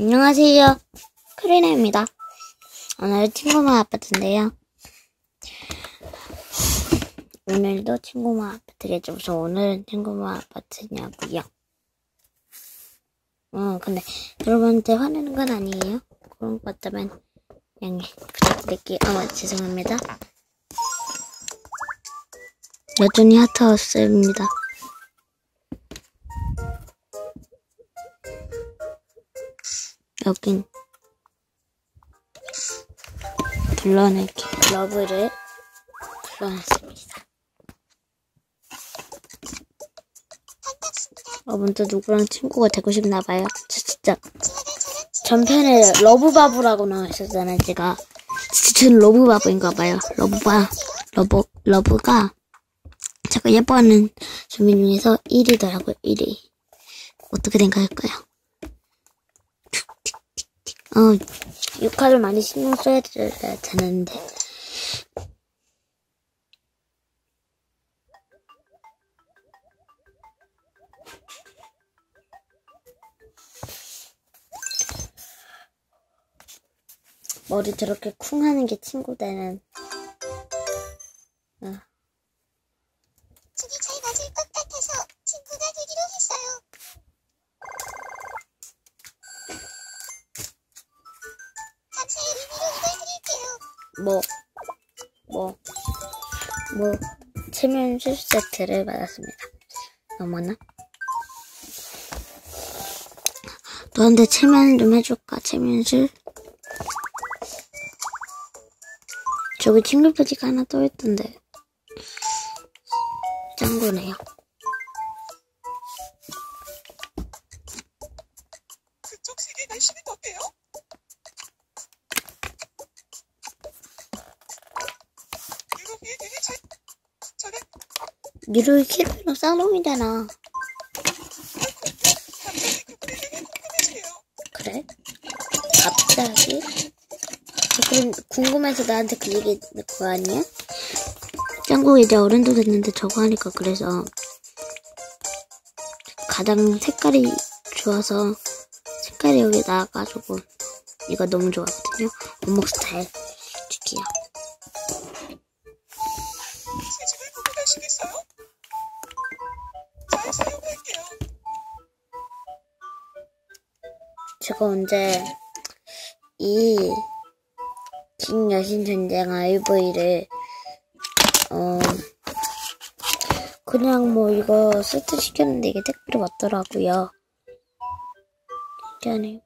안녕하세요. 크리네입니다. 오늘은 친구마 아파트인데요. 오늘도 친구마 아파트겠죠. 우선 오늘은 친구마 아파트냐고요. 어, 근데 여러분한테 화내는 건 아니에요. 그런 것 같다면 양해 부탁드릴게요. 어, 죄송합니다. 여전히 하트하우스입니다. 여긴 불러내기 러브를 불러냈습니다. 여러분도 누구랑 친구가 되고 싶나봐요. 저 진짜 전편에 러브바보라고 나와있었잖아요. 제가 진짜 저는 러브바보인가봐요. 러브바 러브 러브가 제가 예뻐하는 주민 중에서 1위더라고요. 1위 어떻게 생각할까요? 어, 육화를 많이 신경 써야 되는데. 머리 저렇게 쿵 하는 게 친구 되는. 어. 뭐, 뭐, 뭐, 체면술 세트를 받았습니다. 어머나. 너한테 체면 좀 해줄까, 체면술? 저기 친구 표지가 하나 떠있던데. 짱구네요. 이를 키로로 쌍놈이잖아. 그래? 갑자기? 그럼 궁금해서 나한테 그 얘기 거 아니야? 짱구 이제 어른도 됐는데 저거 하니까 그래서 가장 색깔이 좋아서 색깔이 여기 나와가지고 이거 너무 좋아하거든요. 원목 스타일 제가 언제 이 김여신 전쟁 IV를 어 그냥 뭐 이거 세트 시켰는데 이게 택배로 왔더라고요. 신기하네요.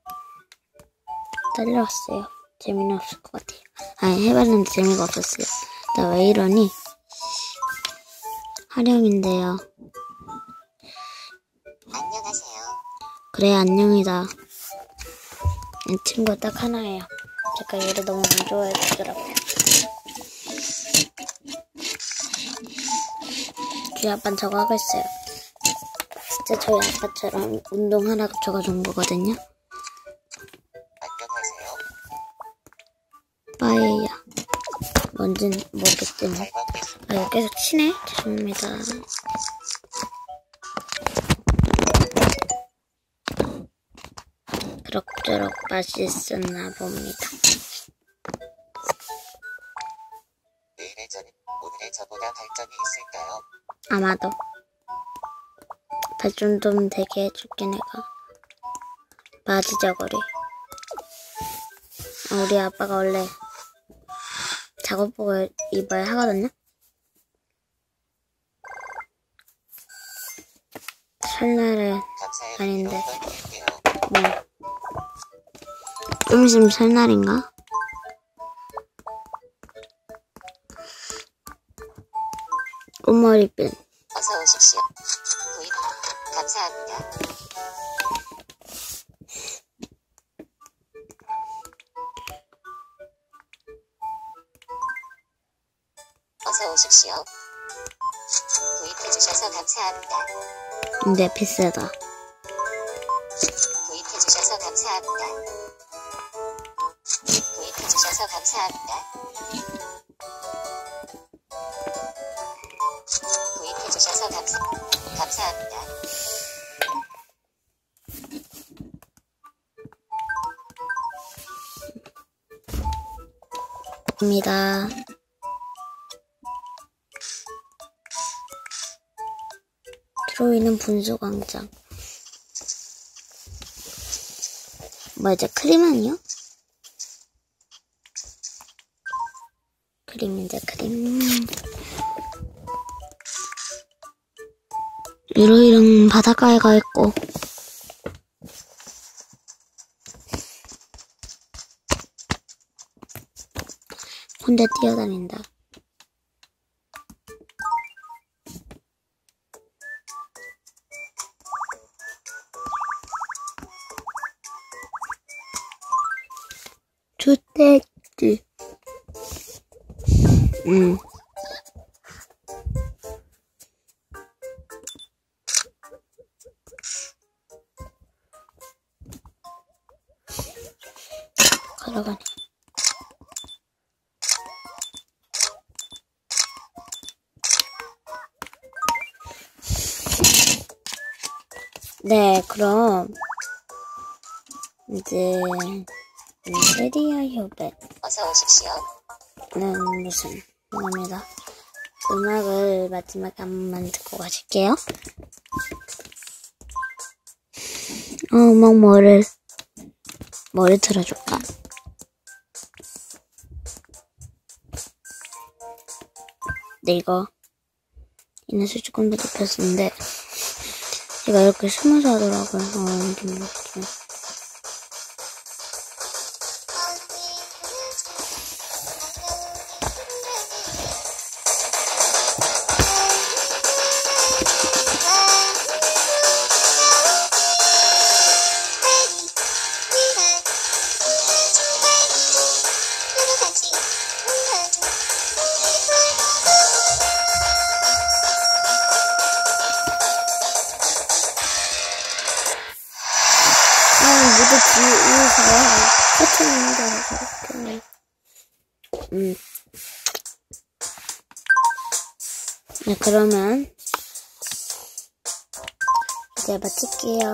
딸려왔어요. 재미는 없을 것 같아요. 아니 해봤는데 재미가 없었어요. 나 왜 이러니? 하령인데요. 안녕하세요. 그래 안녕이다. 이 친구가 딱 하나예요. 제가 얘를 너무 안 좋아해주더라고요. 저희 아빠는 저거 하고 있어요. 진짜 저희 아빠처럼 운동하라고 저거 준 거거든요. 빠에야. 뭔진 모르겠지만. 아, 계속 치네? 죄송합니다. 그럭저럭 맛있었나 봅니다. 내일의 저는 오늘의 저보다 발전이 있을까요? 아마도 발전 좀 되게 해줄게 내가 바지 저고리 아, 우리 아빠가 원래 작업복을 입어야 하거든요 감사의 아닌데. 뭐 좀 있으면 설날인가? 꽃머리핀 어서 오십시오. 구입 감사합니다. 어서 오십시오. 구입해주셔서 감사합니다. 근데 비싸다 감사합니다. 구입해주셔서 감사, 감사합니다. 입니다. 들어있는 분수광장. 뭐야, 이제 크림 아니요? 크림인데 크림. 이러이런 바닷가에 가 있고. 혼자 뛰어다닌다. 주택지. 음. 걸어가네. 네, 그럼 이제 인테리어 협회 어서 오십시오. 는 무슨 겁니다. 음악을 마지막에 한 번만 듣고 가실게요. 어, 음악 뭐를 뭐를 틀어줄까? 네 이거 인터넷 조금 더 높였었는데 제가 이렇게 숨어서 하더라고요. 어, 이게 뒤에서 끝입니다. 음. 네, 그러면 이제 마칠게요.